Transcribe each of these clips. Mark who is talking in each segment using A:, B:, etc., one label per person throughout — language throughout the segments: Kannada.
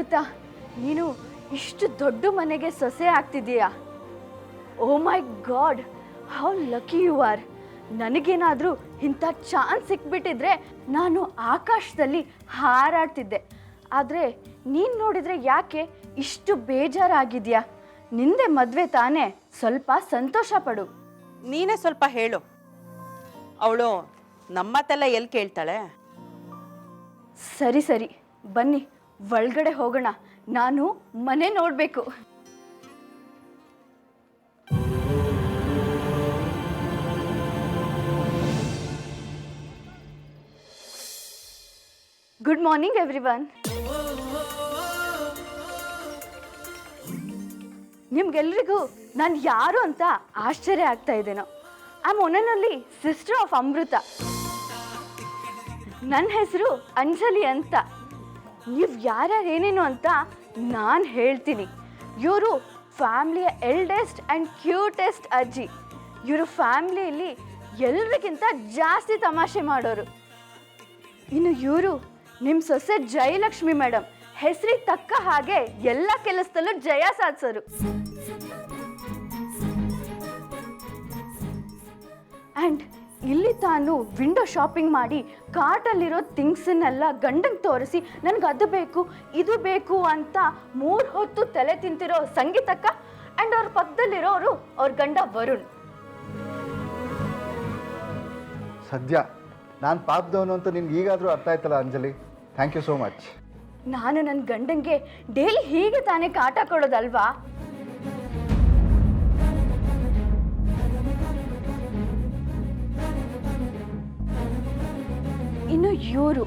A: ಅಮೃತ ನೀನು ಇಷ್ಟು ದೊಡ್ಡ ಮನೆಗೆ ಸೊಸೆ ಆಗ್ತಿದ್ದೀಯಾ? ಓ my god how lucky you are ನನಗೇನಾದರೂ ಇಂಥ ಚಾನ್ಸ್ ಸಿಕ್ಬಿಟ್ಟಿದ್ರೆ ನಾನು ಆಕಾಶದಲ್ಲಿ ಹಾರಾಡ್ತಿದ್ದೆ. ಆದರೆ ನೀನು ನೋಡಿದರೆ ಯಾಕೆ ಇಷ್ಟು ಬೇಜಾರಾಗಿದೆಯಾ ನಿಂದೆ ಮದುವೆ ತಾನೇ ಸ್ವಲ್ಪ ಸಂತೋಷ ಪಡು.
B: ನೀನೇ ಸ್ವಲ್ಪ ಹೇಳು. ಅವಳು ನಮ್ಮತ್ತೆಲ್ಲ ಎಲ್ಲಿ ಕೇಳ್ತಾಳೆ?
A: ಸರಿ ಸರಿ ಬನ್ನಿ. ಒಳಗಡೆ ಹೋಗೋಣ. ನಾನು ಮನೆ ನೋಡಬೇಕು. ಗುಡ್ ಮಾರ್ನಿಂಗ್ ಎವ್ರಿ ಒನ್ ನಿಮ್ಗೆಲ್ರಿಗೂ ನಾನು ಯಾರು ಅಂತ ಆಶ್ಚರ್ಯ ಆಗ್ತಾ ಇದ್ದೇನೋ. ಐ ಮೊನೆನಲ್ಲಿ ಸಿಸ್ಟರ್ ಆಫ್ ಅಮೃತ ನನ್ನ ಹೆಸರು ಅಂಜಲಿ ಅಂತ. ನೀವು ಯಾರ್ಯಾರು ಏನೇನು ಅಂತ ನಾನು ಹೇಳ್ತೀನಿ. ಇವರು ಫ್ಯಾಮ್ಲಿಯ ಎಲ್ಡೆಸ್ಟ್ ಆ್ಯಂಡ್ ಕ್ಯೂಟೆಸ್ಟ್ ಅಜ್ಜಿ. ಇವರು ಫ್ಯಾಮ್ಲಿಯಲ್ಲಿ ಎಲ್ರಿಗಿಂತ ಜಾಸ್ತಿ ತಮಾಷೆ ಮಾಡೋರು. ಇನ್ನು ಇವರು ನಿಮ್ಮ ಸೊಸೆ ಜಯಲಕ್ಷ್ಮಿ ಮೇಡಮ್ ಹೆಸರಿಗೆ ತಕ್ಕ ಹಾಗೆ ಎಲ್ಲ ಕೆಲಸದಲ್ಲೂ ಜಯ ಸಾಧಿಸೋರು. ಆ್ಯಂಡ್ ಇಲ್ಲಿ ತಾನು ವಿಂಡೋ ಶಾಪಿಂಗ್ ಮಾಡಿ ಕಾರ್ಟಲ್ಲಿರೋ ಥಿಂಗ್ಸನ್ನೆಲ್ಲ ಗಂಡಂಗೆ ತೋರಿಸಿ ನನಗೆ ಅದು ಬೇಕು ಇದು ಬೇಕು ಅಂತ ಮೂರು ಹೊತ್ತು ತಲೆ ತಿಂತಿರೋ ಸಂಗೀತಕ್ಕ ಆ್ಯಂಡ್ ಅವ್ರ ಪಕ್ಕದಲ್ಲಿರೋರು ಅವ್ರ ಗಂಡ ವರುಣ್.
C: ಸದ್ಯ ನಾನು ಪಾಪದವನು ಅಂತ ನಿನ್ಗೆ ಈಗಾದರೂ ಅರ್ಥ ಆಯ್ತಲ್ಲ Anjali? Thank you so much
A: ನಾನು ನನ್ನ ಗಂಡಂಗೆ ಡೈಲಿ ಹೀಗೆ ತಾನೇ ಕಾಟ ಕೊಡೋದಲ್ವಾ? ಇನ್ನು ಇವರು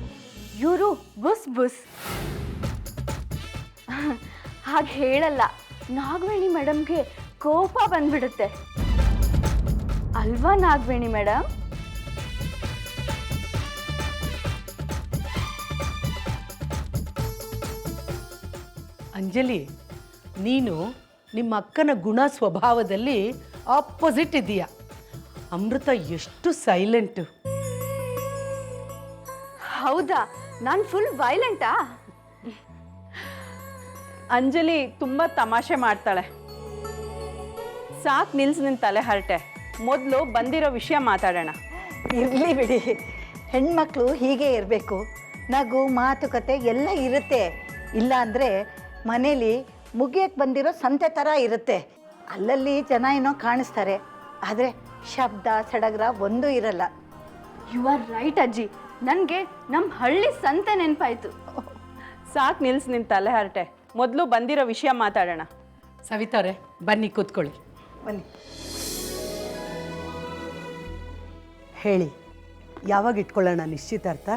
A: ಇವರು ಬುಸ್ ಬುಸ್. ಹಾಗೆ ಹೇಳಲ್ಲ, ನಾಗವೇಣಿ ಮೇಡಮ್ಗೆ ಕೋಪ ಬಂದ್ಬಿಡುತ್ತೆ. ಅಲ್ವಾ ನಾಗವೇಣಿ ಮೇಡಮ್?
D: ಅಂಜಲಿ, ನೀನು ನಿಮ್ಮ ಅಕ್ಕನ ಗುಣ ಸ್ವಭಾವದಲ್ಲಿ ಆಪೋಸಿಟ್ ಇದೆಯಾ. ಅಮೃತ ಎಷ್ಟು ಸೈಲೆಂಟು
A: ಹೌದಾ? ನಾನು ಫುಲ್ ವೈಲೆಂಟಾ
B: ಅಂಜಲಿ ತುಂಬ ತಮಾಷೆ ಮಾಡ್ತಾಳೆ. ಸಾಕು ನಿಲ್ಸ್ ನಿನ್ ತಲೆ ಹರಟೆ. ಮೊದಲು ಬಂದಿರೋ ವಿಷಯ ಮಾತಾಡೋಣ.
E: ಇರಲಿ ಬಿಡಿ. ಹೆಣ್ಮಕ್ಳು ಹೀಗೆ ಇರಬೇಕು. ನಗು ಮಾತುಕತೆ ಎಲ್ಲ ಇರುತ್ತೆ. ಇಲ್ಲ ಅಂದ್ರೆ ಮನೇಲಿ ಮುಗಿಯಕ್ಕೆ ಬಂದಿರೋ ಸಂತೆ ಥರ ಇರುತ್ತೆ. ಅಲ್ಲಲ್ಲಿ ಜನ ಏನೋ ಕಾಣಿಸ್ತಾರೆ. ಆದರೆ ಶಬ್ದ ಸಡಗರ ಒಂದೂ ಇರಲ್ಲ.
A: ಯು ಆರ್ ರೈಟ್ ಅಜ್ಜಿ. ನನಗೆ ನಮ್ಮ ಹಳ್ಳಿ ಸಂತೆ ನೆನಪಾಯಿತು.
B: ಸಾಕು ನಿಲ್ಸ್ ನಿನ್ನ ತಲೆ ಹರಟೆ. ಮೊದಲು ಬಂದಿರೋ ವಿಷಯ ಮಾತಾಡೋಣ.
D: ಸವಿತಾರೆ ಬನ್ನಿ ಕೂತ್ಕೊಳ್ಳಿ.
E: ಬನ್ನಿ.
D: ಹೇಳಿ ಯಾವಾಗ ಇಟ್ಕೊಳ್ಳೋಣ ನಿಶ್ಚಿತಾರ್ಥ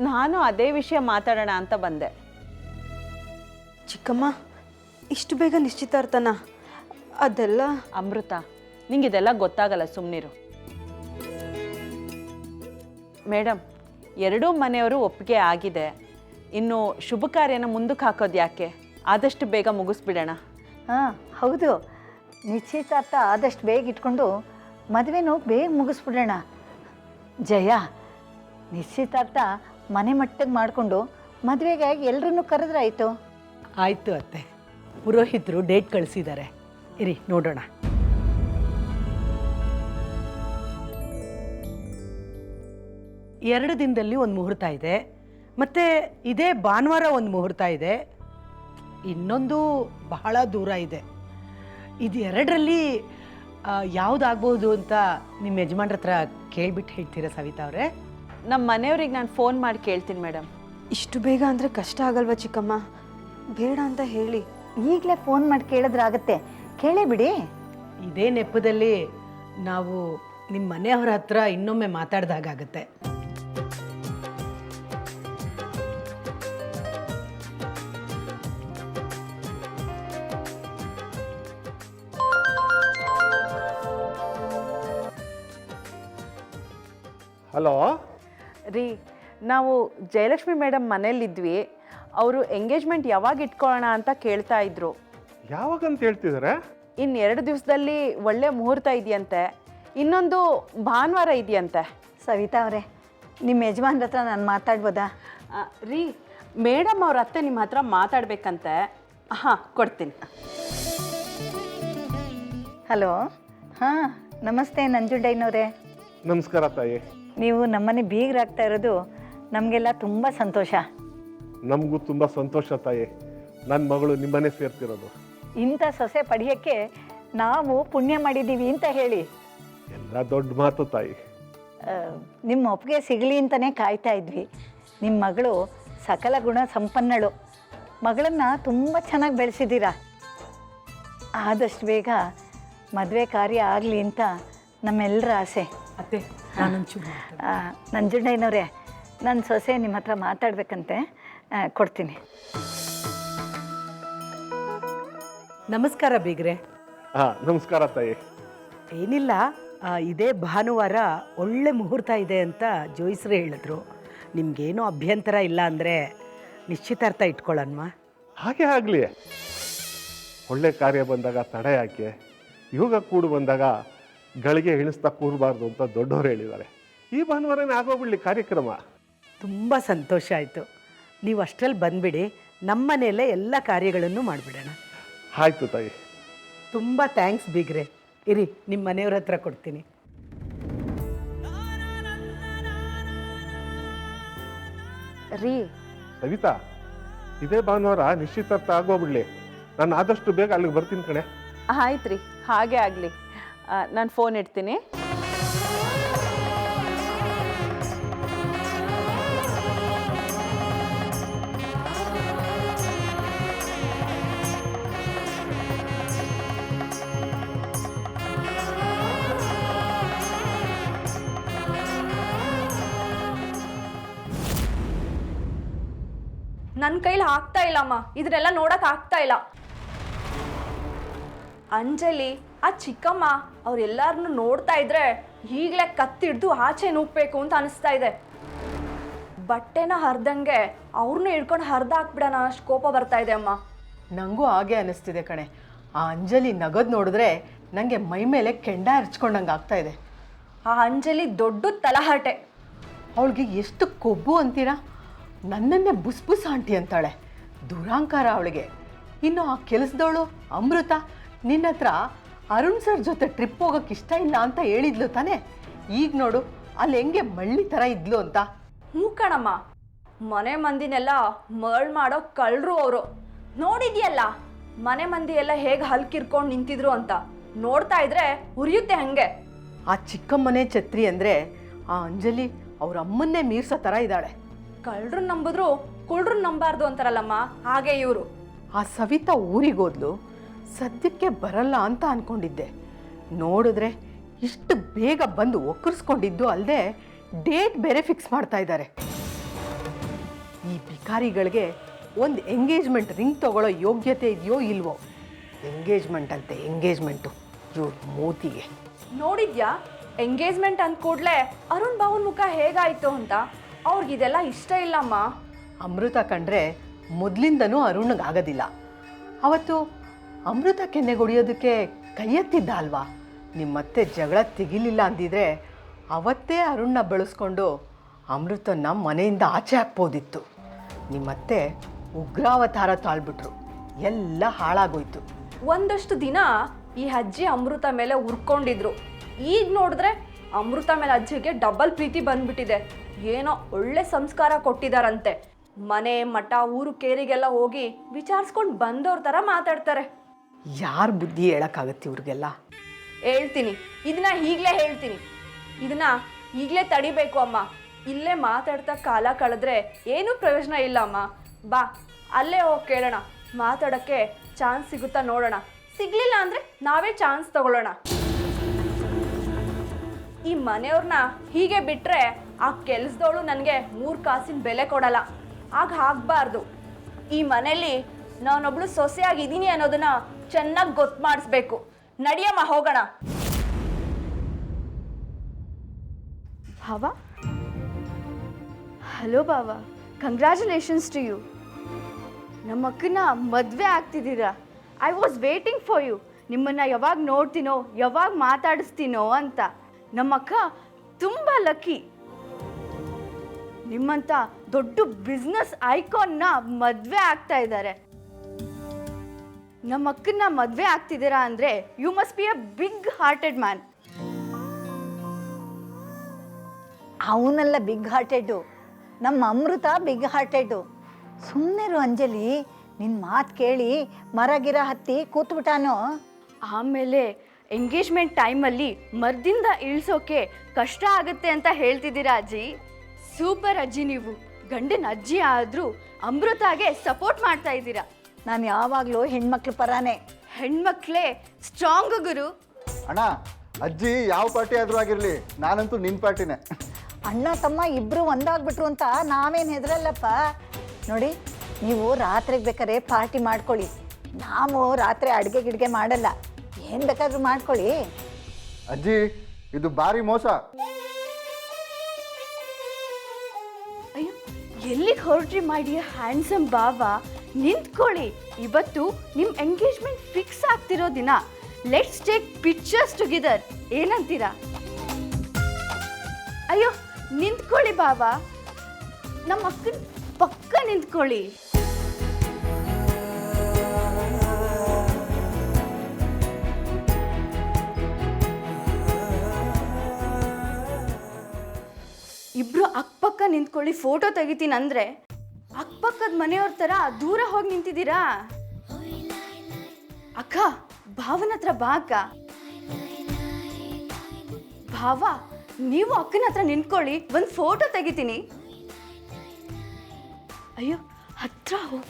B: ನಾನು ಅದೇ ವಿಷಯ ಮಾತಾಡೋಣ ಅಂತ ಬಂದೆ.
F: ಚಿಕ್ಕಮ್ಮ ಇಷ್ಟು ಬೇಗ ನಿಶ್ಚಿತಾರ್ಥನಾ ಅದೆಲ್ಲ
B: ಅಮೃತ ನಿಂಗಿದೆಲ್ಲ ಗೊತ್ತಾಗಲ್ಲ ಸುಮ್ಮನಿರು ಮೇಡಮ್ ಎರಡೂ ಮನೆಯವರು ಒಪ್ಪಿಗೆ ಆಗಿದೆ. ಇನ್ನು ಶುಭ ಕಾರ್ಯನ ಮುಂದಕ್ಕೆ ಹಾಕೋದು ಯಾಕೆ? ಆದಷ್ಟು ಬೇಗ ಮುಗಿಸ್ಬಿಡೋಣ.
E: ಹಾಂ ಹೌದು. ನಿಶ್ಚಿತಾರ್ಥ ಆದಷ್ಟು ಬೇಗ ಇಟ್ಕೊಂಡು ಮದುವೆನೂ ಬೇಗ ಮುಗಿಸ್ಬಿಡೋಣ. ಜಯ ನಿಶ್ಚಿತಾರ್ಥ ಮನೆ ಮಟ್ಟಿಗೆ ಮಾಡಿಕೊಂಡು ಮದುವೆಗೆ ಎಲ್ಲರನ್ನೂ ಕರೆದ್ರಾಯ್ತು
D: ಆಯಿತು ಅತ್ತೆ. ಪುರೋಹಿತರು ಡೇಟ್ ಕಳಿಸಿದ್ದಾರೆ. ಇರಿ ನೋಡೋಣ. ಎರಡು ದಿನದಲ್ಲಿ ಒಂದು ಮುಹೂರ್ತ ಇದೆ. ಮತ್ತು ಇದೇ ಭಾನುವಾರ ಒಂದು ಮುಹೂರ್ತ ಇದೆ. ಇನ್ನೊಂದು ಬಹಳ ದೂರ ಇದೆ. ಇದು ಎರಡರಲ್ಲಿ ಯಾವುದಾಗ್ಬೋದು ಅಂತ ನಿಮ್ಮ ಯಜಮಾನ್ರ ಹತ್ರ ಕೇಳ್ಬಿಟ್ಟು ಹೇಳ್ತೀರಾ ಸವಿತಾ ಅವರೇ?
B: ನಮ್ಮ ಮನೆಯವ್ರಿಗೆ ನಾನು ಫೋನ್ ಮಾಡಿ ಕೇಳ್ತೀನಿ ಮೇಡಮ್
F: ಇಷ್ಟು ಬೇಗ ಅಂದರೆ ಕಷ್ಟ ಆಗಲ್ವಾ ಚಿಕ್ಕಮ್ಮ? ಬೇಡ ಅಂತ ಹೇಳಿ.
E: ಈಗಲೇ ಫೋನ್ ಮಾಡಿ ಕೇಳಿದ್ರಾಗತ್ತೆ ಕೇಳೇ ಬಿಡಿ.
D: ಇದೇ ನೆಪದಲ್ಲಿ ನಾವು ನಿಮ್ಮ ಮನೆಯವರ ಹತ್ರ ಇನ್ನೊಮ್ಮೆ ಮಾತಾಡ್ದಾಗತ್ತೆ
G: ಹಲೋ?
B: ರೀ ನಾವು ಜಯಲಕ್ಷ್ಮಿ ಮೇಡಮ್ ಮನೇಲಿದ್ವಿ ಅವರು ಎಂಗೇಜ್ಮೆಂಟ್ ಯಾವಾಗ ಇಟ್ಕೊಳ್ಳೋಣ ಅಂತ ಕೇಳ್ತಾ ಇದ್ರು.
G: ಯಾವಾಗ ಅಂತ ಹೇಳ್ತಿದ್ದಾರೆ
B: ಇನ್ನು ಎರಡು ದಿವಸದಲ್ಲಿ ಒಳ್ಳೆ ಮುಹೂರ್ತ ಇದೆಯಂತೆ. ಇನ್ನೊಂದು ಭಾನುವಾರ ಇದೆಯಂತೆ.
E: ಸವಿತಾ ಅವರೇ ನಿಮ್ಮ ಯಜಮಾನ್ರ ಹತ್ರ ನಾನು ಮಾತಾಡ್ಬೋದಾ?
B: ಆ, ರೀ ಮೇಡಮ್ ಅವ್ರ ಅತ್ತೆ ನಿಮ್ಮ ಹತ್ರ ಮಾತಾಡ್ಬೇಕಂತೆ. ಹಾಂ ಕೊಡ್ತೀನಿ.
E: ಹಲೋ ಹಾಂ ನಮಸ್ತೆ ನಂಜುಂಡಯ್ಯನವರೇ.
G: ನಮಸ್ಕಾರ ತಾಯಿ.
E: ನೀವು ನಮ್ಮನೆ ಬೀಗರಾಗ್ತಾ ಇರೋದು ನಮಗೆಲ್ಲ ತುಂಬ ಸಂತೋಷ.
G: ನಮಗೂ ತುಂಬ ಸಂತೋಷ ತಾಯಿ. ನನ್ನ ಮಗಳು ನಿಮ್ಮನೆ ಸೇರ್ತಿರೋದು.
E: ಇಂಥ ಸೊಸೆ ಪಡೆಯೋಕ್ಕೆ ನಾವು ಪುಣ್ಯ ಮಾಡಿದ್ದೀವಿ ಅಂತ ಹೇಳಿ.
G: ಎಲ್ಲ ದೊಡ್ಡ ಮಾತು ತಾಯಿ.
E: ನಿಮ್ಮ ಒಪ್ಪಿಗೆ ಸಿಗಲಿ ಅಂತಲೇ ಕಾಯ್ತಾ ಇದ್ವಿ. ನಿಮ್ಮ ಮಗಳು ಸಕಲ ಗುಣ ಸಂಪನ್ನಳು. ಮಗಳನ್ನು ತುಂಬ ಚೆನ್ನಾಗಿ ಬೆಳೆಸಿದ್ದೀರಾ. ಆದಷ್ಟು ಬೇಗ ಮದುವೆ ಕಾರ್ಯ ಆಗಲಿ ಅಂತ ನಮ್ಮೆಲ್ಲರ ಆಸೆ. ನಂಜುಂಡಯ್ಯನವರೇ ನನ್ನ ಸೊಸೆ ನಿಮ್ಮ ಹತ್ರ ಮಾತಾಡಬೇಕಂತೆ. ಕೊಡ್ತೀನಿ.
D: ನಮಸ್ಕಾರ ಬೀಗ್ರೆ.
G: ಹಾಂ ನಮಸ್ಕಾರ ತಾಯಿ.
D: ಏನಿಲ್ಲ ಇದೇ ಭಾನುವಾರ ಒಳ್ಳೆ ಮುಹೂರ್ತ ಇದೆ ಅಂತ ಜೋಯಿಸ್ರು ಹೇಳಿದ್ರು. ನಿಮ್ಗೇನು ಅಭ್ಯಂತರ ಇಲ್ಲ ಅಂದರೆ ನಿಶ್ಚಿತಾರ್ಥ ಇಟ್ಕೊಳ್ಳನ್ವ
G: ಹಾಗೆ ಆಗಲಿ. ಒಳ್ಳೆ ಕಾರ್ಯ ಬಂದಾಗ ತಡೆ ಯಾಕೆ ಯೋಗ ಕೂಡು ಬಂದಾಗ ಗಳಿಗೆ ಇಳಿಸ್ತಾ ಕೂರಬಾರ್ದು ಅಂತ ದೊಡ್ಡವರು ಹೇಳಿದ್ದಾರೆ. ಈ ಭಾನುವಾರನೇ ಆಗೋಗ್ಬಿಡ್ಲಿ ಕಾರ್ಯಕ್ರಮ.
D: ತುಂಬ ಸಂತೋಷ ಆಯಿತು. ನೀವು ಅಷ್ಟರಲ್ಲಿ ಬಂದ್ಬಿಡಿ ನಮ್ಮ ಮನೆಯಲ್ಲೇ ಎಲ್ಲ ಕಾರ್ಯಗಳನ್ನು ಮಾಡಿಬಿಡೋಣ.
G: ಆಯ್ತು ತಾಯಿ.
D: ತುಂಬ ಥ್ಯಾಂಕ್ಸ್ ಬೀಗ್ರೆ. ಇರಿ ನಿಮ್ಮ ಮನೆಯವ್ರ ಹತ್ರ ಕೊಡ್ತೀನಿ.
H: ರೀ.
G: ಸವಿತಾ ಇದೇ ಭಾನುವಾರ ನಿಶ್ಚಿತಾರ್ಥ ಆಗೋಗ್ಬಿಡ್ಲಿ. ನಾನು ಆದಷ್ಟು ಬೇಗ ಅಲ್ಲಿಗೆ ಬರ್ತೀನಿ ಕಣೆ.
B: ಆಯ್ತು ರೀ ಹಾಗೆ ಆಗಲಿ. ನಾನು ಫೋನ್ ಇಡ್ತೀನಿ.
H: ನನ್ನ ಕೈಲಿ ಆಗ್ತಾ ಇಲ್ಲಮ್ಮ. ಇದನ್ನೆಲ್ಲ ನೋಡಕ್ ಆಗ್ತಾ ಇಲ್ಲ. ಅಂಜಲಿ ಆ ಚಿಕ್ಕಮ್ಮ ಅವ್ರೆಲ್ಲಾರನ್ನು ನೋಡ್ತಾ ಇದ್ರೆ ಈಗಲೇ ಕತ್ತಿಡ್ದು ಆಚೆ ನೂಕ್ಬೇಕು ಅಂತ ಅನಿಸ್ತಾ ಇದೆ. ಬಟ್ಟೆನ ಹರಿದಂಗೆ ಅವ್ರನ್ನೂ ಹಿಡ್ಕೊಂಡು ಹರಿದು ಹಾಕ್ಬಿಡೋಣ ಅಷ್ಟು ಕೋಪ ಬರ್ತಾ ಇದೆ ಅಮ್ಮ.
I: ನನಗೂ ಹಾಗೆ ಅನಿಸ್ತಿದೆ ಕಣೆ. ಆ ಅಂಜಲಿ ನಗದು ನೋಡಿದ್ರೆ ನನಗೆ ಮೈ ಮೇಲೆ ಕೆಂಡ ಹರ್ಚ್ಕೊಂಡಂಗೆ ಆಗ್ತಾ ಇದೆ.
H: ಆ ಅಂಜಲಿ ದೊಡ್ಡ ತಲಹಟೆ.
I: ಅವಳಿಗೆ ಎಷ್ಟು ಕೊಬ್ಬು ಅಂತೀರಾ? ನನ್ನನ್ನೇ ಬುಸ್ಬುಸ್ ಬುಸ್ ಆಂಟಿ ಅಂತಾಳೆ. ದುರಾಂಕಾರ ಅವಳಿಗೆ. ಇನ್ನು ಆ ಕೆಲಸದವಳು ಅಮೃತ ನಿನ್ನ ಹತ್ರ ಅರುಣ್ ಸರ್ ಜೊತೆ ಟ್ರಿಪ್ ಹೋಗೋಕೆ ಇಷ್ಟ ಇಲ್ಲ ಅಂತ ಹೇಳಿದ್ಲು ತಾನೇ. ಈಗ ನೋಡು ಅಲ್ಲಿ ಹೆಂಗೆ ಮಳ್ಳಿ ಥರ ಇದ್ಲು ಅಂತ.
H: ಹ್ಞೂ ಕಣಮ್ಮ. ಮನೆ ಮಂದಿನೆಲ್ಲ ಮರಳು ಮಾಡೋ ಕಳ್ಳರು ಅವರು. ನೋಡಿದ್ಯಲ್ಲ ಮನೆ ಮಂದಿ ಎಲ್ಲ ಹೇಗೆ ಹಲ್ಕಿರ್ಕೊಂಡು ನಿಂತಿದ್ರು ಅಂತ. ನೋಡ್ತಾ ಇದ್ರೆ ಉರಿಯುತ್ತೆ ಹಂಗೆ.
I: ಆ ಚಿಕ್ಕಮ್ಮನೇ ಛತ್ರಿ ಅಂದರೆ ಆ ಅಂಜಲಿ ಅವ್ರ ಅಮ್ಮನ್ನೇ ಮೀರ್ಸೋ ಥರ ಇದ್ದಾಳೆ.
H: ಕಳ್ಳರು ನಂಬಿದ್ರು ಕುಳ್ರು ನಂಬಾರ್ದು ಅಂತಾರಲ್ಲಮ್ಮ? ಹಾಗೆ ಇವರು.
I: ಆ ಸವಿತಾ ಊರಿಗೋದ್ಲು ಸದ್ಯಕ್ಕೆ ಬರಲ್ಲ ಅಂತ ಅನ್ಕೊಂಡಿದ್ದೆ. ನೋಡಿದ್ರೆ ಇಷ್ಟು ಬೇಗ ಬಂದು ಒಕ್ಕರಿಸ್ಕೊಂಡಿದ್ದು ಅಲ್ಲದೆ ಡೇಟ್ ಬೇರೆ ಫಿಕ್ಸ್ ಮಾಡ್ತಾ ಇದ್ದಾರೆ ಈ ಭಿಕಾರಿಗಳಿಗೆ ಒಂದು ಎಂಗೇಜ್ಮೆಂಟ್ ರಿಂಗ್ ತಗೊಳ್ಳೋ ಯೋಗ್ಯತೆ ಇದೆಯೋ ಇಲ್ವೋ? ಎಂಗೇಜ್ಮೆಂಟ್ ಅಂತೆ ಎಂಗೇಜ್ಮೆಂಟು ಇವ್ರ ಮೂತಿಗೆ.
H: ನೋಡಿದ್ಯಾ? ಎಂಗೇಜ್ಮೆಂಟ್ ಅಂದ್ಕೂಡ್ಲೆ ಕೂಡಲೇ ಅರುಣ್ ಬಾವುನ್ ಮುಖ ಹೇಗಾಯಿತು ಅಂತ? ಅವ್ರಿಗಿದೆಲ್ಲ ಇಷ್ಟ ಇಲ್ಲಮ್ಮ.
I: ಅಮೃತ ಕಂಡ್ರೆ ಮೊದಲಿಂದನೂ ಅರುಣ್ಗೆ ಆಗೋದಿಲ್ಲ ಅವತ್ತು ಅಮೃತ ಕೆನ್ನೆಗೊಡಿಯೋದಕ್ಕೆ ಕೈ ಎತ್ತಿದ್ದ ಅಲ್ವಾ? ನಿಮ್ಮತ್ತೆ ಜಗಳ ತೆಗಿಲಿಲ್ಲ ಅಂದಿದ್ರೆ ಅವತ್ತೇ ಅರುಣ್ನ ಬೆಳೆಸ್ಕೊಂಡು ಅಮೃತನ ಮನೆಯಿಂದ ಆಚೆ ಹಾಕ್ಬೋದಿತ್ತು. ನಿಮ್ಮತ್ತೆ ಉಗ್ರಾವತಾರ ತಾಳ್ಬಿಟ್ರು. ಎಲ್ಲ ಹಾಳಾಗೋಯ್ತು.
H: ಒಂದಷ್ಟು ದಿನ ಈ ಅಜ್ಜಿ ಅಮೃತ ಮೇಲೆ ಉರ್ಕೊಂಡಿದ್ರು. ಈಗ ನೋಡಿದ್ರೆ ಅಮೃತ ಮೇಲೆ ಅಜ್ಜಿಗೆ ಡಬಲ್ ಪ್ರೀತಿ ಬಂದ್ಬಿಟ್ಟಿದೆ. ಏನೋ ಒಳ್ಳೆ ಸಂಸ್ಕಾರ ಕೊಟ್ಟಿದಾರಂತೆ. ಮನೆ ಮಠ ಊರು ಕೇರಿಗೆಲ್ಲ ಹೋಗಿ ವಿಚಾರಿಸ್ಕೊಂಡು ಬಂದವ್ರ ಥರ ಮಾತಾಡ್ತಾರೆ.
I: ಯಾರ ಬುದ್ಧಿ ಹೇಳೋಕ್ಕಾಗತ್ತೆ ಇವ್ರಿಗೆಲ್ಲ?
H: ಹೇಳ್ತೀನಿ. ಇದನ್ನ ಈಗಲೇ ಹೇಳ್ತೀನಿ. ಇದನ್ನ ಈಗಲೇ ತಡಿಬೇಕು ಅಮ್ಮ. ಇಲ್ಲೇ ಮಾತಾಡ್ತಾ ಕಾಲ ಕಳೆದ್ರೆ ಏನೂ ಪ್ರಯೋಜನ ಇಲ್ಲ ಅಮ್ಮ. ಬಾ ಅಲ್ಲೇ ಹೋಗಿ ಕೇಳೋಣ. ಮಾತಾಡೋಕ್ಕೆ ಚಾನ್ಸ್ ಸಿಗುತ್ತಾ ನೋಡೋಣ. ಸಿಗ್ಲಿಲ್ಲ ಅಂದ್ರೆ ನಾವೇ ಚಾನ್ಸ್ ತಗೊಳ್ಳೋಣ. ಈ ಮನೆಯವ್ರನ್ನ ಹೀಗೆ ಬಿಟ್ರೆ ಆ ಕೆಲಸದವಳು ನನಗೆ ಮೂರು ಕಾಸಿನ ಬೆಲೆ ಕೊಡಲ್ಲ. ಆಗ ಆಗಬಾರ್ದು ಈ ಮನೆಯಲ್ಲಿ ನಾನೊಬ್ಳು ಸೊಸೆಯಾಗಿದ್ದೀನಿ ಅನ್ನೋದನ್ನ ಚೆನ್ನಾಗಿ ಗೊತ್ತು ಮಾಡಿಸ್ಬೇಕು. ನಡಿಯಮ್ಮ, ಹೋಗೋಣ. ಭಾವ? ಹಲೋ ಭಾವ ಕಂಗ್ರ್ಯಾಚುಲೇಷನ್ಸ್ ಟು ಯು ನಮ್ಮ ಅಕ್ಕನ ಮದುವೆ ಆಗ್ತಿದ್ದೀರಾ? I was waiting for you ನಿಮ್ಮನ್ನು ಯಾವಾಗ ನೋಡ್ತೀನೋ, ಯಾವಾಗ ಮಾತಾಡಿಸ್ತೀನೋ ಅಂತ. ನಮ್ಮಕ್ಕ ತುಂಬ ಲಕ್ಕಿ
A: ನಿಮ್ಮಂಥ ದೊಡ್ಡ ಬಿಸ್ನೆಸ್ ಐಕಾನ್ನ ಮದುವೆ ಆಗ್ತಾ ಇದ್ದಾರೆ. ನಮ್ಮ ಅಕ್ಕನ್ನ ಮದುವೆ ಆಗ್ತಿದ್ದೀರಾ ಅಂದರೆ you must be a big hearted man
E: ಅವನೆಲ್ಲ ಬಿಗ್ ಹಾರ್ಟೆಡ್ ನಮ್ಮ ಅಮೃತ ಬಿಗ್ ಹಾರ್ಟೆಡು ಸುಮ್ಮನೆರು ಅಂಜಲಿ ನಿನ್ನ ಮಾತು ಕೇಳಿ ಮರ, ಗಿರ ಹತ್ತಿ ಕೂತ್ಬಿಟ್ಟಾನೋ?
A: ಆಮೇಲೆ ಎಂಗೇಜ್ಮೆಂಟ್ ಟೈಮಲ್ಲಿ ಮರದಿಂದ ಇಳಿಸೋಕೆ ಕಷ್ಟ ಆಗುತ್ತೆ ಅಂತ ಹೇಳ್ತಿದ್ದೀರಾ ಅಜ್ಜಿ? ಸೂಪರ್ ಅಜ್ಜಿ ನೀವು. ಗಂಡನ ಅಜ್ಜಿ ಆದರೂ ಅಮೃತಾಗೆ ಸಪೋರ್ಟ್ ಮಾಡ್ತಾ ಇದ್ದೀರಾ.
E: ನಾನು ಯಾವಾಗಲೂ ಹೆಣ್ಮಕ್ಳ ಪರಾನೇ.
A: ಹೆಣ್ಮಕ್ಳೇ ಸ್ಟ್ರಾಂಗ್ ಗುರು.
C: ಅಣ್ಣ ಅಜ್ಜಿ ಯಾವ ಪಾರ್ಟಿ ಆದ್ರೂ ಆಗಿರಲಿ ನಾನಂತೂ ನಿನ್ ಪಾರ್ಟಿನೇ.
E: ಅಣ್ಣ ತಮ್ಮ ಇಬ್ರು ಒಂದಾಗ್ಬಿಟ್ರು ಅಂತ ನಾವೇನು ಹೆದರಲ್ಲಪ್ಪ? ನೋಡಿ ನೀವು ರಾತ್ರಿಗೆ ಬೇಕಾದ್ರೆ ಪಾರ್ಟಿ ಮಾಡ್ಕೊಳ್ಳಿ. ನಾವು ರಾತ್ರಿ ಅಡುಗೆ ಗಿಡ್ಗೆ ಮಾಡಲ್ಲ. ಏನು ಬೇಕಾದ್ರೂ ಮಾಡ್ಕೊಳ್ಳಿ.
C: ಅಜ್ಜಿ ಇದು ಭಾರಿ ಮೋಸ.
A: ಎಲ್ಲಿಗೆ ಹೊರಟ್ರಿ ಮಾಡಿ ಹ್ಯಾಂಡ್ಸಮ್ ಬಾಬಾ ನಿಂತ್ಕೊಳ್ಳಿ. ಇವತ್ತು ನಿಮ್ಮ ಎಂಗೇಜ್ಮೆಂಟ್ ಫಿಕ್ಸ್ ಆಗ್ತಿರೋ ದಿನ. ಲೆಟ್ಸ್ ಟೇಕ್ ಪಿಕ್ಚರ್ಸ್ ಟುಗೆದರ್ ಏನಂತೀರಾ? ಅಯ್ಯೋ, ನಿಂತ್ಕೊಳ್ಳಿ ಬಾಬಾ ನಮ್ಮ ಅಕ್ಕನ ಪಕ್ಕ ನಿಂತ್ಕೊಳ್ಳಿ. ಇಬ್ರು ಅಕ್ಕಪಕ್ಕ ನಿಂತ್ಕೊಳ್ಳಿ ಫೋಟೋ ತೆಗಿತೀನಿ ಅಂದ್ರೆ ಅಕ್ಕಪಕ್ಕದ ಮನೆಯವ್ರ ಥರ ದೂರ ಹೋಗಿ ನಿಂತಿದ್ದೀರಾ? ಅಕ್ಕ, ಭಾವನ ಹತ್ರ ಬಾ ಅಕ್ಕ. ಭಾವ, ನೀವು ಅಕ್ಕನ ಹತ್ರ ನಿಂತ್ಕೊಳ್ಳಿ, ಒಂದು ಫೋಟೋ ತೆಗಿತೀನಿ. ಅಯ್ಯೋ, ಹತ್ರ ಹೋಗ್.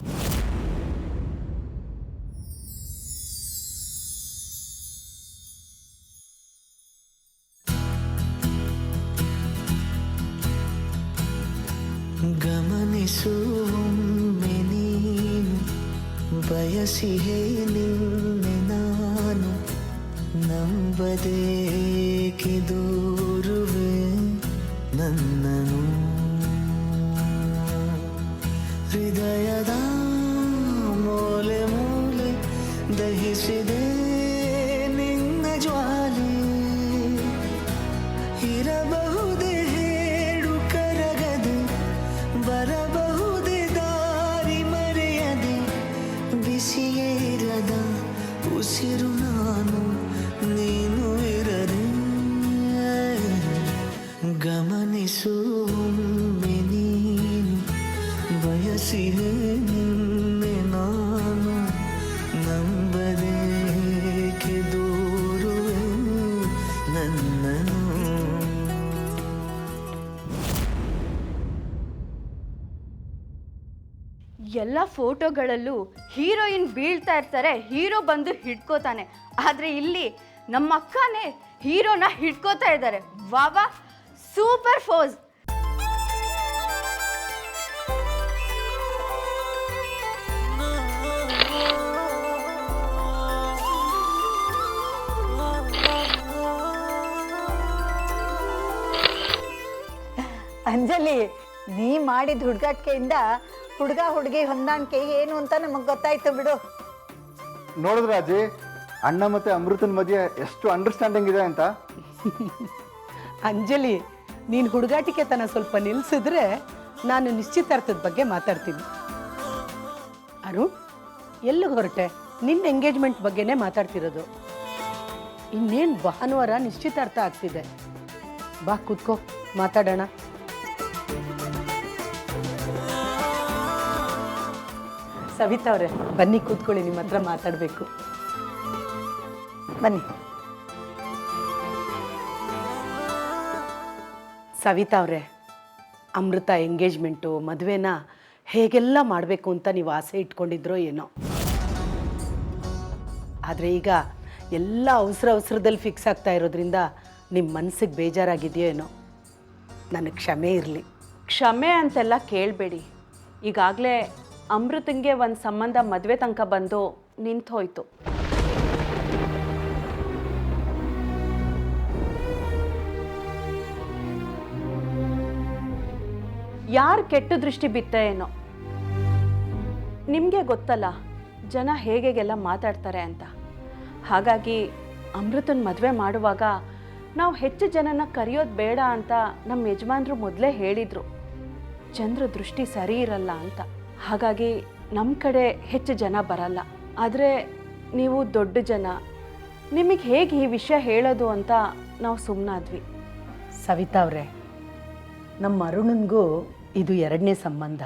J: ಬಯಸಿಹೇ ನಿನ್ನೆ ನಾನು ನಂಬದೇಕೆ ದೂರುವೆ ನನ್ನನು ಹೃದಯದ ಮೂಲೆ ಮೂಲೆ ದಹಿಸಿದೆ ನಾನು ನಂಬದೇಕೆ ನನ್ನನು
A: ಎಲ್ಲ ಫೋಟೋಗಳಲ್ಲೂ ಹೀರೋಯಿನ್ ಬೀಳ್ತಾ ಇರ್ತಾರೆ, ಹೀರೋ ಬಂದು ಹಿಡ್ಕೋತಾನೆ. ಆದರೆ ಇಲ್ಲಿ ನಮ್ಮ ಅಕ್ಕನೇ ಹೀರೋನ ಹಿಡ್ಕೋತಾ ಇದ್ದಾರೆ. ವಾವಾ ಸೂಪರ್ ಫೋಸ್.
E: ಅಂಜಲಿ ನೀ ಮಾಡಿದ ಹುಡುಗಾಟಿಕೆಯಿಂದ ಹುಡುಗ ಹುಡುಗಿ ಹೊಂದಾಣಿಕೆ ಏನು ಅಂತ ನಮಗೆ ಗೊತ್ತಾಯ್ತು ಬಿಡು.
C: ನೋಡಿದ್ರ ಅಜ್ಜಿ ಅಣ್ಣ ಮತ್ತೆ ಅಮೃತನ ಮಧ್ಯೆ ಎಷ್ಟು ಅಂಡರ್ಸ್ಟ್ಯಾಂಡಿಂಗ್ ಇದೆ ಅಂತ.
D: ಅಂಜಲಿ ನೀನು ಹುಡುಗಾಟಿಕೆ ತನ ಸ್ವಲ್ಪ ನಿಲ್ಲಿಸಿದ್ರೆ ನಾನು ನಿಶ್ಚಿತಾರ್ಥದ ಬಗ್ಗೆ ಮಾತಾಡ್ತೀನಿ. ಅರುಣ್ ಎಲ್ಲಿಗೆ ಹೊರಟೆ? ನಿನ್ನ ಎಂಗೇಜ್ಮೆಂಟ್ ಬಗ್ಗೆನೇ ಮಾತಾಡ್ತಿರೋದು. ಇನ್ನೇನು ಭಾನುವಾರ ನಿಶ್ಚಿತಾರ್ಥ ಆಗ್ತಿದೆ. ಬಾ ಕೂತ್ಕೋ ಮಾತಾಡೋಣ. ಸವಿತಾ ಅವರೇ, ಬನ್ನಿ ಕೂತ್ಕೊಳ್ಳಿ, ನಿಮ್ಮ ಹತ್ರ ಮಾತಾಡಬೇಕು.
E: ಬನ್ನಿ.
D: ಸವಿತಾ ಅವರೇ, ಅಮೃತ ಎಂಗೇಜ್ಮೆಂಟು, ಮದುವೆನ ಹೇಗೆಲ್ಲ ಮಾಡಬೇಕು ಅಂತ ನೀವು ಆಸೆ ಇಟ್ಕೊಂಡಿದ್ರೋ ಏನೋ. ಆದರೆ ಈಗ ಎಲ್ಲ ಅವಸರ ಅವಸರದಲ್ಲಿ ಫಿಕ್ಸ್ ಆಗ್ತಾ ಇರೋದ್ರಿಂದ ನಿಮ್ಮ ಮನಸ್ಸಿಗೆ ಬೇಜಾರಾಗಿದೆಯೋ ಏನೋ. ನನಗೆ ಕ್ಷಮೆ ಇರಲಿ.
B: ಕ್ಷಮೆ ಅಂತೆಲ್ಲ ಕೇಳಬೇಡಿ. ಈಗಾಗಲೇ ಅಮೃತಂಗೆ ಒಂದು ಸಂಬಂಧ ಮದುವೆ ತನಕ ಬಂದು ನಿಂತು ಹೋಯ್ತು ಯಾರು ಕೆಟ್ಟ ದೃಷ್ಟಿ ಬಿತ್ತ ಏನೋ? ನಿಮಗೆ ಗೊತ್ತಲ್ಲ, ಜನ ಹೇಗೆಗೆಲ್ಲ ಮಾತಾಡ್ತಾರೆ ಅಂತ. ಹಾಗಾಗಿ ಅಮೃತನ ಮದುವೆ ಮಾಡುವಾಗ ನಾವು ಹೆಚ್ಚು ಜನನ ಕರೆಯೋದು ಬೇಡ ಅಂತ ನಮ್ಮ ಯಜಮಾನರು ಮೊದಲೇ ಹೇಳಿದರು. ಜನರ ದೃಷ್ಟಿ ಸರಿ ಇರಲ್ಲ ಅಂತ. ಹಾಗಾಗಿ ನಮ್ಮ ಕಡೆ ಹೆಚ್ಚು ಜನ ಬರಲ್ಲ. ಆದರೆ ನೀವು ದೊಡ್ಡ ಜನ, ನಿಮಗೆ ಹೇಗೆ ಈ ವಿಷಯ ಹೇಳೋದು ಅಂತ ನಾವು ಸುಮ್ಮನಾದ್ವಿ
D: ಸವಿತಾ ಅವರೇ ನಮ್ಮ ಅರುಣನ್ಗೂ ಇದು ಎರಡನೇ ಸಂಬಂಧ.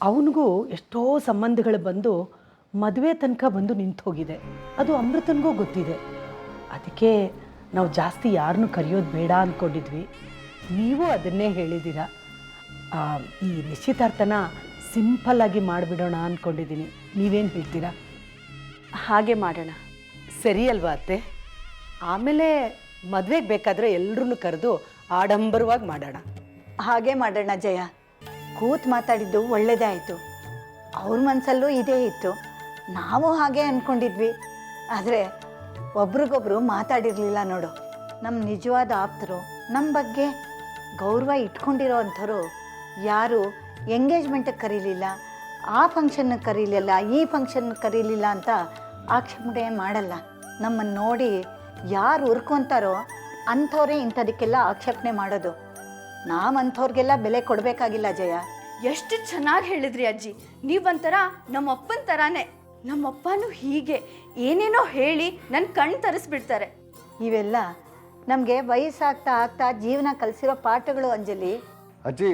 D: ಅವನಿಗೂ ಎಷ್ಟೋ ಸಂಬಂಧಗಳು ಬಂದು ಮದುವೆ ತನಕ ಬಂದು ನಿಂತು ಹೋಗಿದೆ ಅದು ಅಮೃತನಿಗೂ ಗೊತ್ತಿದೆ. ಅದಕ್ಕೆ ನಾವು ಜಾಸ್ತಿ ಯಾರನ್ನೂ ಕರೆಯೋದು ಬೇಡ ಅಂದ್ಕೊಂಡಿದ್ವಿ ನೀವು ಅದನ್ನೇ ಹೇಳಿದ್ದೀರ. ಈ ನಿಶ್ಚಿತಾರ್ಥನ ಸಿಂಪಲ್ಲಾಗಿ ಮಾಡಿಬಿಡೋಣ ಅಂದ್ಕೊಂಡಿದ್ದೀನಿ ನೀವೇನು ಹೇಳ್ತೀರಾ?
B: ಹಾಗೆ ಮಾಡೋಣ.
D: ಸರಿ ಅಲ್ವಾ ಅತ್ತೆ? ಆಮೇಲೆ ಮದುವೆಗೆ ಬೇಕಾದರೆ ಎಲ್ಲರೂ ಕರೆದು ಆಡಂಬರವಾಗಿ ಮಾಡೋಣ.
E: ಹಾಗೆ ಮಾಡೋಣ ಜಯ. ಕೂತ್ ಮಾತಾಡಿದ್ದು ಒಳ್ಳೆಯದೇ ಆಯಿತು ಅವ್ರ ಮನಸ್ಸಲ್ಲೂ ಇದೇ ಇತ್ತು. ನಾವು ಹಾಗೆ ಅಂದ್ಕೊಂಡಿದ್ವಿ ಆದರೆ ಒಬ್ರಿಗೊಬ್ರು ಮಾತಾಡಿರಲಿಲ್ಲ ನೋಡು. ನಮ್ಮ ನಿಜವಾದ ಆಪ್ತರು ನಮ್ಮ ಬಗ್ಗೆ ಗೌರವ ಇಟ್ಕೊಂಡಿರೋ ಅಂಥವ್ರು ಯಾರು ಎಂಗೇಜ್ಮೆಂಟಿಗೆ ಕರೀಲಿಲ್ಲ, ಆ ಫಂಕ್ಷನ್ನ ಕರೀಲಿಲ್ಲ, ಈ ಫಂಕ್ಷನ್ ಕರೀಲಿಲ್ಲ ಅಂತ ಆಕ್ಷೇಪಣೆ ಮಾಡಲ್ಲ. ನಮ್ಮನ್ನು ನೋಡಿ ಯಾರು ಉರ್ಕೊಂತಾರೋ ಅಂಥವ್ರೇ ಇಂಥದಕ್ಕೆಲ್ಲ ಆಕ್ಷೇಪಣೆ ಮಾಡೋದು. ನಾವು ಅಂಥವ್ರಿಗೆಲ್ಲ ಬೆಲೆ ಕೊಡಬೇಕಾಗಿಲ್ಲ ಜಯ
A: ಎಷ್ಟು ಚೆನ್ನಾಗಿ ಹೇಳಿದ್ರಿ ಅಜ್ಜಿ. ನೀವಂತರ ನಮ್ಮಪ್ಪನ ಥರಾನೇ ನಮ್ಮಪ್ಪನೂ ಹೀಗೆ. ಏನೇನೋ ಹೇಳಿ ನನ್ನ ಕಣ್ ತರಿಸ್ಬಿಡ್ತಾರೆ.
E: ಇವೆಲ್ಲ ನಮಗೆ ವಯಸ್ಸಾಗ್ತಾ ಆಗ್ತಾ ಜೀವನ ಕಲಿಸಿರೋ ಪಾಠಗಳು ಅಂಜಲಿ.
C: ಅಜ್ಜಿ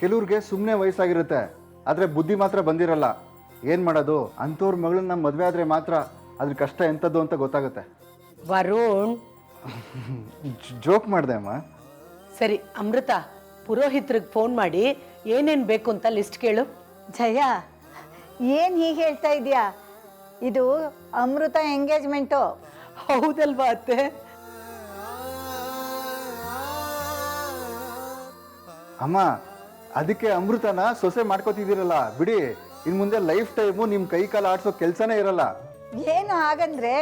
C: ಕೆಲವ್ರಿಗೆ ಸುಮ್ಮನೆ ವಯಸ್ಸಾಗಿರುತ್ತೆ ಆದರೆ ಬುದ್ಧಿ ಮಾತ್ರ ಬಂದಿರಲ್ಲ. ಏನು ಮಾಡೋದು? ಅಂಥವ್ರ ಮಗಳನ್ನ ಮದುವೆ ಆದರೆ ಮಾತ್ರ ಅದ್ರ ಕಷ್ಟ ಎಂಥದ್ದು ಅಂತ ಗೊತ್ತಾಗುತ್ತೆ.
D: ವರುಣ್.
C: ಜೋಕ್ ಮಾಡಿದೆ ಅಮ್ಮ.
D: ಸರಿ ಅಮೃತ ಪುರೋಹಿತ್ರಿಗೆ ಫೋನ್ ಮಾಡಿ ಏನೇನು ಬೇಕು ಅಂತ ಲಿಸ್ಟ್ ಕೇಳು.
E: ಜಯ ಏನು ಹೀಗೆ ಹೇಳ್ತಾ ಇದೆಯಾ? ಇದು ಅಮೃತ ಎಂಗೇಜ್ಮೆಂಟು.
D: ಹೌದಲ್ವಾ ಅತ್ತೆ?
C: ಅಮ್ಮ ಅದಕ್ಕೆ ಅಮೃತನ ಸೊಸೆ ಮಾಡ್ಕೋತಿದ್ದೀರಲ್ಲ ಬಿಡಿ. ಇನ್ನು ಮುಂದೆ ಲೈಫ್ ಟೈಮು ನಿಮ್ಮ ಕೈ ಕಾಲು ಆಡಿಸೋ ಕೆಲಸನೇ ಇರಲ್ಲ.
E: ಏನು ಹಾಗಂದ್ರೆ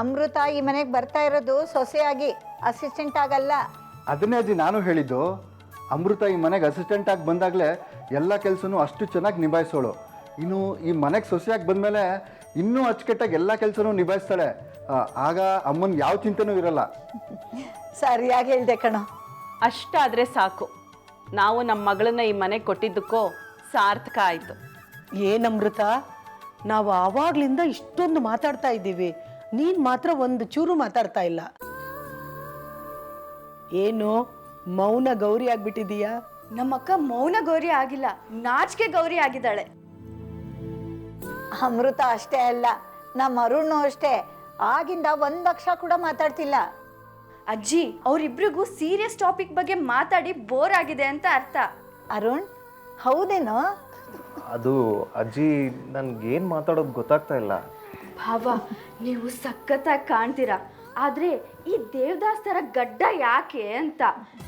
E: ಅಮೃತ ಈ ಮನೆಗೆ ಬರ್ತಾ ಇರೋದು ಸೊಸೆಯಾಗಿ ಅಸಿಸ್ಟೆಂಟ್ ಆಗಲ್ಲ.
C: ಅದನ್ನೇ ಅಜ್ಜಿ ನಾನು ಹೇಳಿದ್ದು. ಅಮೃತ ಈ ಮನೆಗೆ ಅಸಿಸ್ಟೆಂಟ್ ಆಗಿ ಬಂದಾಗಲೇ ಎಲ್ಲ ಕೆಲಸನೂ ಅಷ್ಟು ಚೆನ್ನಾಗಿ ನಿಭಾಯಿಸೋಳು. ಇನ್ನು ಈ ಮನೆಗೆ ಸೊಸೆಯಾಗಿ ಬಂದಮೇಲೆ ಇನ್ನೂ ಅಚ್ಚುಕಟ್ಟಾಗಿ ಎಲ್ಲ ಕೆಲಸನೂ ನಿಭಾಯಿಸ್ತಾಳೆ. ಆ, ಆಗ ಅಮ್ಮನ ಯಾವ ಚಿಂತೆನೂ ಇರಲ್ಲ.
E: ಸರಿಯಾಗಿ ಹೇಳಿದೆ ಕಣೋ.
B: ಅಷ್ಟಾದರೆ ಸಾಕು. ನಾವು ನಮ್ಮ ಮಗಳನ್ನ ಈ ಮನೆಗೆ ಕೊಟ್ಟಿದ್ದಕ್ಕೋ ಸಾರ್ಥಕ ಆಯಿತು.
D: ಏನಮೃತ ನಾವು ಆವಾಗ್ಲಿಂದ ಇಷ್ಟೊಂದು ಮಾತಾಡ್ತಾ ಇದ್ದೀವಿ. ನೀನು ಮಾತ್ರ ಒಂದು ಚೂರು ಮಾತಾಡ್ತಾ ಇಲ್ಲ. ಏನು? ಮೌನ ಗೌರಿ ಆಗ್ಬಿಟ್ಟಿದೀಯಾ?
A: ನಮ್ಮಕ್ಕ ಮೌನ ಗೌರಿ ಆಗಿಲ್ಲ. ನಾಚಿಕೆ ಗೌರಿ ಆಗಿದ್ದಾಳೆ.
E: ಅಮೃತ ಅಷ್ಟೇ ಅಲ್ಲ ನಮ್ಮ ಅರುಣ್ ಅಷ್ಟೇ. ಆಗಿಂದ ಒಂದು ಅಕ್ಷರ ಕೂಡ ಮಾತಾಡ್ತಿಲ್ಲ.
A: ಅಜ್ಜಿ ಅವರಿಬ್ರಿಗೂ ಸೀರಿಯಸ್ ಟಾಪಿಕ್ ಬಗ್ಗೆ ಮಾತಾಡಿ ಬೋರ್ ಆಗಿದೆ ಅಂತ ಅರ್ಥ.
E: ಅರುಣ್ ಹೌದೇನೋ?
K: ಅದು ಅಜ್ಜಿ ನನ್ಗೇನು ಮಾತಾಡೋದು ಗೊತ್ತಾಗ್ತಾ ಇಲ್ಲ.
A: ಭಾವ ನೀವು ಸಖತ್ತಾಗಿ ಕಾಣ್ತೀರಾ. ಆದ್ರೆ ಈ ದೇವದಾಸ್ ಥರ ಗಡ್ಡ ಯಾಕೆ ಅಂತ.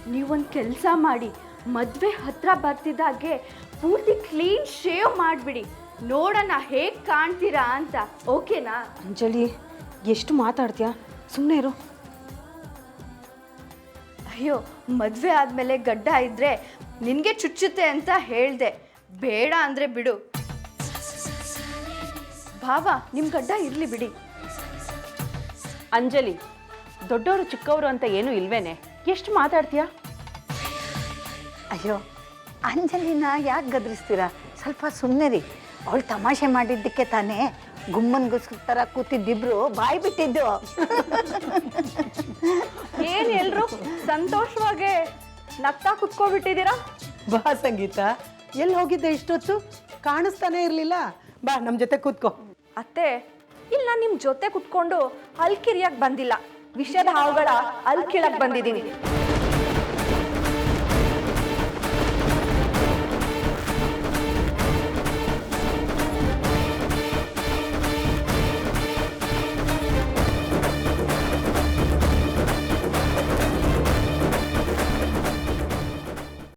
A: ನೀವೊಂದು ಕೆಲಸ ಮಾಡಿ ಮದುವೆ ಹತ್ರ ಬರ್ತಿದ್ದಾಗೆ ಪೂರ್ತಿ ಕ್ಲೀನ್ ಶೇವ್ ಮಾಡಿಬಿಡಿ. ನೋಡೋಣ ಹೇಗೆ ಕಾಣ್ತೀರಾ ಅಂತ. ಓಕೆನಾ?
F: ಅಂಜಲಿ ಎಷ್ಟು ಮಾತಾಡ್ತೀಯಾ? ಸುಮ್ಮನೆ ಇರು.
A: ಅಯ್ಯೋ ಮದುವೆ ಆದಮೇಲೆ ಗಡ್ಡ ಇದ್ರೆ ನಿನಗೆ ಚುಚ್ಚುತ್ತೆ ಅಂತ ಹೇಳಿದೆ. ಬೇಡ ಅಂದರೆ ಬಿಡು. ಭಾವ ನಿಮ್ಮ ಗಡ್ಡ ಇರಲಿ ಬಿಡಿ.
B: ಅಂಜಲಿ ದೊಡ್ಡವರು ಚಿಕ್ಕವರು ಅಂತ ಏನೂ ಇಲ್ವೇನೆ? ಎಷ್ಟು ಮಾತಾಡ್ತೀಯಾ?
E: ಅಯ್ಯೋ ಅಂಜಲಿನ ಯಾಕೆ ಗದರಿಸ್ತೀರಾ? ಸ್ವಲ್ಪ ಸುಮ್ಮನೆ ರೀ ಅವಳು ತಮಾಷೆ ಮಾಡಿದ್ದಕ್ಕೆ ತಾನೇ ಗುಮ್ಮನ್ಗುಸ್ ಥರ ಕೂತಿದ್ದಿಬ್ರು ಬಾಯಿ ಬಿಟ್ಟಿದ್ದು.
A: ಏನ್ ಎಲ್ರು ಸಂತೋಷವಾಗಿ ನಗ್ತಾ ಕುತ್ಕೊಬಿಟ್ಟಿದ್ದೀರಾ?
D: ಬಾ ಸಂಗೀತ ಎಲ್ಲಿ ಹೋಗಿದ್ದೆ ಇಷ್ಟೊತ್ತು? ಕಾಣಿಸ್ತಾನೆ ಇರಲಿಲ್ಲ. ಬಾ ನಮ್ಮ ಜೊತೆ ಕೂತ್ಕೋ.
H: ಅತ್ತೆ ಇಲ್ಲ ನಿಮ್ಮ ಜೊತೆ ಕುತ್ಕೊಂಡು ಅಲ್ಕಿರಿಯಕ್ಕೆ ಬಂದಿಲ್ಲ. ವಿಷಯದ ಹಾವುಗಳ ಅಲ್ಕಿಳಕ್ ಬಂದಿದ್ದೀನಿ.